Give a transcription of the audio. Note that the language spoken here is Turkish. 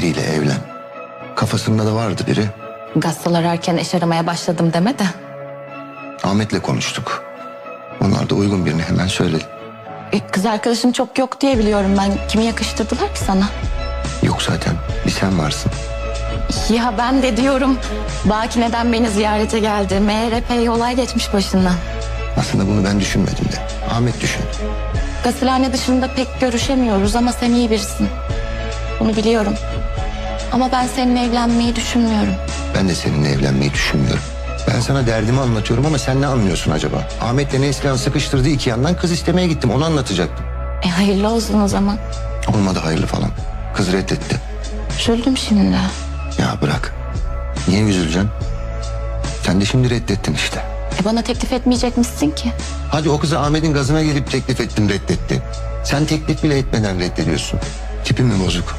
biriyle evlen. Kafasında da vardı biri. Gazete ararken eş aramaya başladım deme de. Ahmet'le konuştuk. Onlar da uygun birini hemen söyledi. E, Kız arkadaşın çok yok diye biliyorum ben. Kimi yakıştırdılar ki sana? Yok zaten bir sen varsın. Ya ben de diyorum. Baki neden beni ziyarete geldi? Meğer epey olay geçmiş başından. Aslında bunu ben düşünmedim de. Ahmet düşündü. Gasilhane dışında pek görüşemiyoruz ama sen iyi birisin. Bunu biliyorum. Ama ben seninle evlenmeyi düşünmüyorum. Ben de seninle evlenmeyi düşünmüyorum. Ben sana derdimi anlatıyorum ama sen ne anlıyorsun acaba? Ahmet'le Neslihan sıkıştırdı iki yandan kız istemeye gittim onu anlatacaktım. E hayırlı olsun o zaman. Olmadı hayırlı falan. Kız reddetti. Üzüldüm şimdi. Ya bırak. Niye üzüleceksin? Sen de şimdi reddettin işte. E bana teklif etmeyecek misin ki? Hadi o kızı Ahmet'in gazına gelip teklif ettin reddetti. Sen teklif bile etmeden reddediyorsun. Tipin mi bozuk?